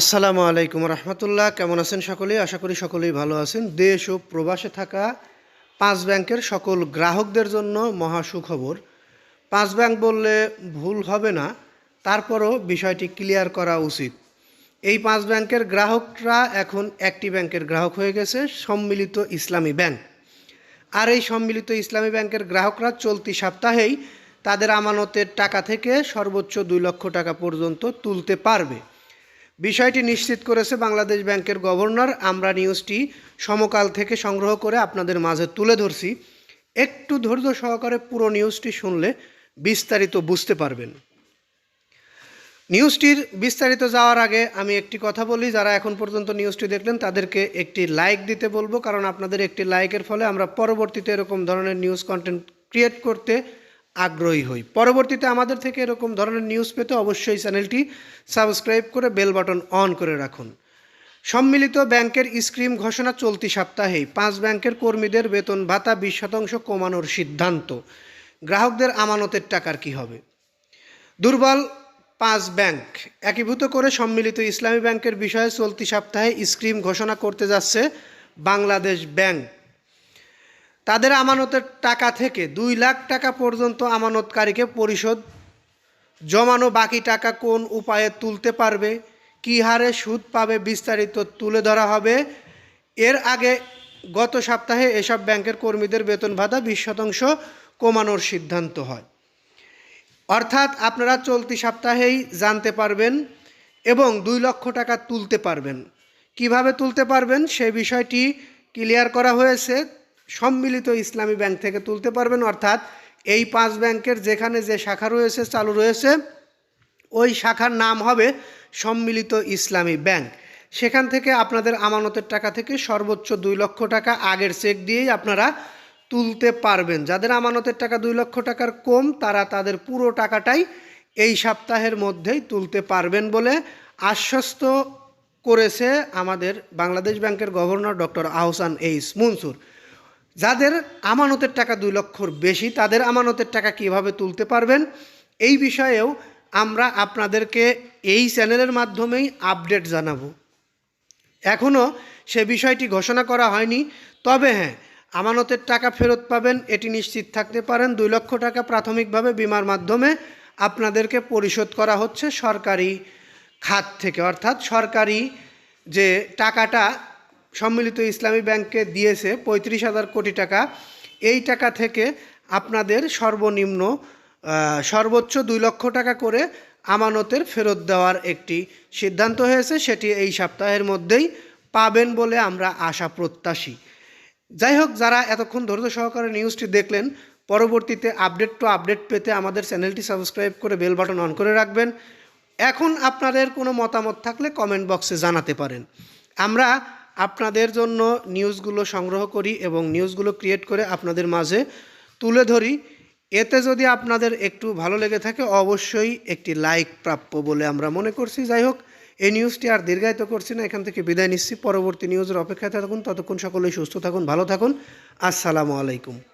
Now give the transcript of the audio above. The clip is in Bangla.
আসসালামু আলাইকুম রহমতুল্লাহ। কেমন আছেন সকলেই আশা করি সকলেই ভালো আছেন। দেশ ও প্রবাসে থাকা পাঁচ ব্যাংকের সকল গ্রাহকদের জন্য মহা সুখবর। পাঁচ ব্যাংক বললে ভুল হবে না, তারপরও বিষয়টি ক্লিয়ার করা উচিত। এই পাঁচ ব্যাংকের গ্রাহকরা এখন একটি ব্যাংকের গ্রাহক হয়ে গেছে, সম্মিলিত ইসলামী ব্যাংক। আর এই সম্মিলিত ইসলামী ব্যাংকের গ্রাহকরা চলতি সপ্তাহেই তাদের আমানতের টাকা থেকে সর্বোচ্চ দুই লক্ষ টাকা পর্যন্ত তুলতে পারবে। বিষয়টি নিশ্চিত করেছে বাংলাদেশ ব্যাংকের গভর্নর। আমরা নিউজটি সমকাল থেকে সংগ্রহ করে আপনাদের মাঝে তুলে ধরছি। একটু ধৈর্য সহকারে পুরো নিউজটি শুনলে বিস্তারিত বুঝতে পারবেন। নিউজটির বিস্তারিত যাওয়ার আগে আমি একটি কথা বলি, যারা এখন পর্যন্ত নিউজটি দেখলেন তাদেরকে একটি লাইক দিতে বলব, কারণ আপনাদের একটি লাইকের ফলে আমরা পরবর্তীতে এরকম ধরনের নিউজ কন্টেন্ট ক্রিয়েট করতে আগ্রহী হই। পরবর্তীতে আমাদের থেকে এরকম ধরনের নিউজ পেতে অবশ্যই চ্যানেলটি সাবস্ক্রাইব করে বেল বাটন অন করে রাখুন। সম্মিলিত ব্যাংকের স্ক্রিম ঘোষণা চলতি সপ্তাহেই পাঁচ ব্যাংকের কর্মীদের বেতন ভাতা বিশ শতাংশ কমানোর সিদ্ধান্ত। গ্রাহকদের আমানতের টাকার কি হবে? দুর্বল পাঁচ ব্যাংক একীভূত করে সম্মিলিত ইসলামী ব্যাংকের বিষয়ে চলতি সপ্তাহে স্ক্রিম ঘোষণা করতে যাচ্ছে বাংলাদেশ ব্যাংক। তাদের আমানতের টাকা থেকে দুই লাখ টাকা পর্যন্ত আমানতকারীকে পরিশোধ। জমানো বাকি টাকা কোন উপায়ে তুলতে পারবে? কী হারে সুদ পাবে বিস্তারিত তুলে ধরা হবে। এর আগে গত সপ্তাহে এসব ব্যাংকের কর্মীদের বেতন ভাতা বিশ শতাংশ কমানোর সিদ্ধান্ত হয়। অর্থাৎ আপনারা চলতি সপ্তাহেই জানতে পারবেন এবং দুই লক্ষ টাকা তুলতে পারবেন। কীভাবে তুলতে পারবেন সেই বিষয়টি ক্লিয়ার করা হয়েছে। সম্মিলিত ইসলামী ব্যাংক থেকে তুলতে পারবেন, অর্থাৎ এই পাঁচ ব্যাংকের যেখানে যে শাখা রয়েছে, চালু রয়েছে, ওই শাখার নাম হবে সম্মিলিত ইসলামী ব্যাংক। সেখান থেকে আপনাদের আমানতের টাকা থেকে সর্বোচ্চ দুই লক্ষ টাকা আগের চেক দিয়েই আপনারা তুলতে পারবেন। যাদের আমানতের টাকা দুই লক্ষ টাকার কম, তারা তাদের পুরো টাকাটাই এই সপ্তাহের মধ্যেই তুলতে পারবেন বলে আশ্বস্ত করেছে আমাদের বাংলাদেশ ব্যাংকের governor doctor Ahsan H Mansur. যাদের আমানতের টাকা দুই লক্ষর বেশি, তাদের আমানতের টাকা কীভাবে তুলতে পারবেন? এই বিষয়েও আমরা আপনাদেরকে এই চ্যানেলের মাধ্যমেই আপডেট জানাব। এখনও সে বিষয়টি ঘোষণা করা হয়নি, তবে হ্যাঁ আমানতের টাকা ফেরত পাবেন, এটি নিশ্চিত থাকতে পারেন। দুই লক্ষ টাকা প্রাথমিকভাবে বিমার মাধ্যমে আপনাদেরকে পরিশোধ করা হচ্ছে সরকারি খাত থেকে। অর্থাৎ সরকারি যে টাকাটা সম্মিলিত ইসলামী ব্যাংকে দিয়েছে পঁয়ত্রিশ হাজার কোটি টাকা। এই টাকা থেকে আপনাদের সর্বনিম্ন সর্বোচ্চ দুই লক্ষ টাকা করে আমানতের ফেরত দেওয়ার একটি সিদ্ধান্ত হয়েছে। সেটি এই সপ্তাহের মধ্যেই পাবেন বলে আমরা আশা প্রত্যাশী। যাই হোক, যারা এতক্ষণ ধৈর্য সহকারে নিউজটি দেখলেন, পরবর্তীতে আপডেট টু আপডেট পেতে আমাদের চ্যানেলটি সাবস্ক্রাইব করে বেল বাটন অন করে রাখবেন। এখন আপনাদের কোনো মতামত থাকলে কমেন্ট বক্সে জানাতে পারেন। আমরা আপনাদের জন্য নিউজগুলো সংগ্রহ করি এবং নিউজগুলো ক্রিয়েট করে আপনাদের মাঝে তুলে ধরি। এতে যদি আপনাদের একটু ভালো লেগে থাকে, অবশ্যই একটি লাইক প্রাপ্য বলে আমরা মনে করছি। যাই হোক, এই নিউজটি আর দীর্ঘায়িত করছি না। এখান থেকে বিদায় নিচ্ছি। পরবর্তী নিউজের অপেক্ষায় থাকুন। ততক্ষণ সকলেই সুস্থ থাকুন, ভালো থাকুন। আসসালামু আলাইকুম।